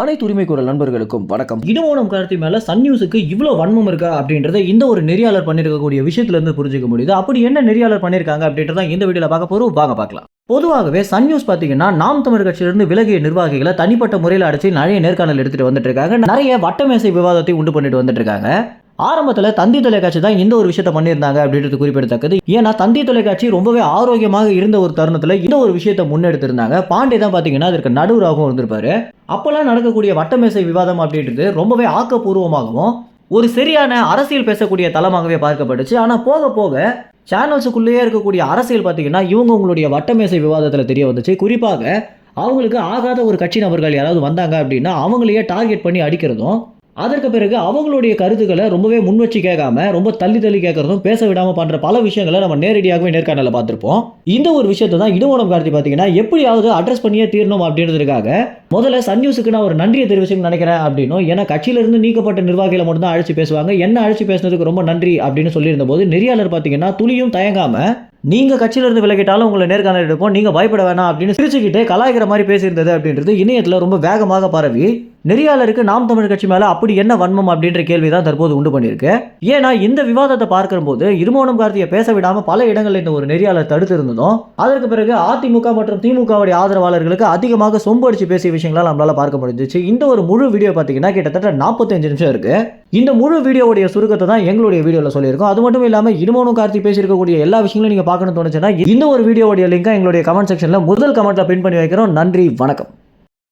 அனைத்து உரிமை குரல் நண்பர்களுக்கும் வணக்கம். இடமோனம் கார்த்தி மேல சன் நியூஸுக்கு இவ்வளோ வன்மம் இருக்கா அப்படின்றத இந்த ஒரு நெறியாளர் பண்ணியிருக்கக்கூடிய விஷயத்துல இருந்து புரிஞ்சுக்க முடியுது. அப்படி என்ன நெறியாளர் பண்ணியிருக்காங்க அப்படின்றத இந்த வீடியோல பார்க்க போறோம். வாங்க பார்க்கலாம். பொதுவாகவே சன் நியூஸ் பார்த்தீங்கன்னா நாம் தமிழ் கட்சியிலிருந்து விலகிய நிர்வாகிகளை தனிப்பட்ட முறையில் அடிச்சு நிறைய நேர்காணல் எடுத்துட்டு வந்துட்டு இருக்காங்க. நிறைய வட்டமேசை விவாதத்தை உண்டு பண்ணிட்டு வந்துட்டு இருக்காங்க. ஆரம்பத்தில் தந்தி தொலைக்காட்சி தான் இந்த ஒரு விஷயத்த பண்ணியிருந்தாங்க அப்படின்றது குறிப்பிடத்தக்கது. ஏன்னா தந்தி தொலைக்காட்சி ரொம்பவே ஆரோக்கியமாக இருந்த ஒரு தருணத்தில் இந்த ஒரு விஷயத்தை முன்னெடுத்திருந்தாங்க. பாண்டே தான் பார்த்தீங்கன்னா அதற்கு நடுவராகவும் இருந்திருப்பாரு. அப்போல்லாம் நடக்கக்கூடிய வட்டமேசை விவாதம் அப்படின்றது ரொம்பவே ஆக்கப்பூர்வமாகவும் ஒரு சரியான அரசியல் பேசக்கூடிய தளமாகவே பார்க்கப்பட்டுச்சு ஆனால் போக போக சேனல்ஸுக்குள்ளேயே இருக்கக்கூடிய அரசியல் பார்த்தீங்கன்னா இவங்க உங்களுடைய வட்டமேசை விவாதத்தில் தெரிய வந்துச்சு. குறிப்பாக அவங்களுக்கு ஆகாத ஒரு கட்சி நபர்கள் யாராவது வந்தாங்க அப்படின்னா அவங்களையே டார்கெட் பண்ணி அடிக்கிறதும் அதற்கு பிறகு அவங்களுடைய கருத்துக்களை ரொம்பவே முன் வச்சு கேட்காம ரொம்ப தள்ளி தள்ளி கேட்கறதும் பேச விடாம பண்ற பல விஷயங்களை நம்ம நேரடியாகவே நேர்காணல பார்த்திருப்போம். இந்த ஒரு விஷயத்தை தான் இடுவோணம் கார்த்தி பார்த்தீங்கன்னா எப்படியாவது அட்ரஸ் பண்ணியே தீரணும் அப்படின்றதுக்காக முதல்ல சன் நியூஸுக்கு நான் ஒரு நன்றியை தெரிவிச்சுன்னு நினைக்கிறேன் அப்படின்னும் ஏன்னா கட்சியிலிருந்து நீக்கப்பட்ட நிர்வாகிகளை மட்டும் தான் அழைச்சி பேசுவாங்க. என்ன அழைச்சி பேசுனதுக்கு ரொம்ப நன்றி அப்படின்னு சொல்லியிருந்த போது நெறியாளர் பார்த்தீங்கன்னா துளியும் தயங்காம நீங்க கட்சியிலிருந்து விலகிட்டாலும் உங்களை நேர்காணல் எடுப்போம் நீங்க பயப்பட வேணாம் அப்படின்னு சிரிச்சுக்கிட்டே கலாய்க்கிற மாதிரி பேசியிருந்தது அப்படின்றது இணையத்தில் ரொம்ப வேகமாக பரவி நெறியாளருக்கு நாம் தமிழ் கட்சி மேலே அப்படி என்ன வன்மம் அப்படின்ற கேள்வி தான் தற்போது உண்டு பண்ணியிருக்கு. ஏன்னா இந்த விவாதத்தை பார்க்கும்போது இருமோனம் கார்த்தியை பேச விடாமல் பல இடங்களில் இந்த ஒரு நெறியாளர் தடுத்து இருந்ததும் அதற்கு பிறகு அதிமுக மற்றும் திமுகவுடைய ஆதரவாளர்களுக்கு அதிகமாக சொம்பு அடிச்சு பேசிய விஷயங்களால் நம்மளால பார்க்க முடிஞ்சிச்சு. இந்த ஒரு முழு வீடியோ பார்த்தீங்கன்னா கிட்டத்தட்ட நாற்பத்தஞ்சு நிமிஷம் இருக்கு. இந்த முழு வீடியோவுடைய சுருக்கத்தை தான் எங்களுடைய வீடியோவில் சொல்லியிருக்கோம். அது மட்டும் இல்லாமல் இருமோனும் கார்த்தி பேசியிருக்கக்கூடிய எல்லா விஷயங்களும் நீங்கள் பார்க்கணும்னு தோணுச்சுன்னா இந்த ஒரு வீடியோவுடைய லிங்கை எங்களுடைய கமெண்ட் செக்ஷனில் முதல் கமெண்ட்டில் பின் பண்ணி வைக்கிறோம். நன்றி வணக்கம்.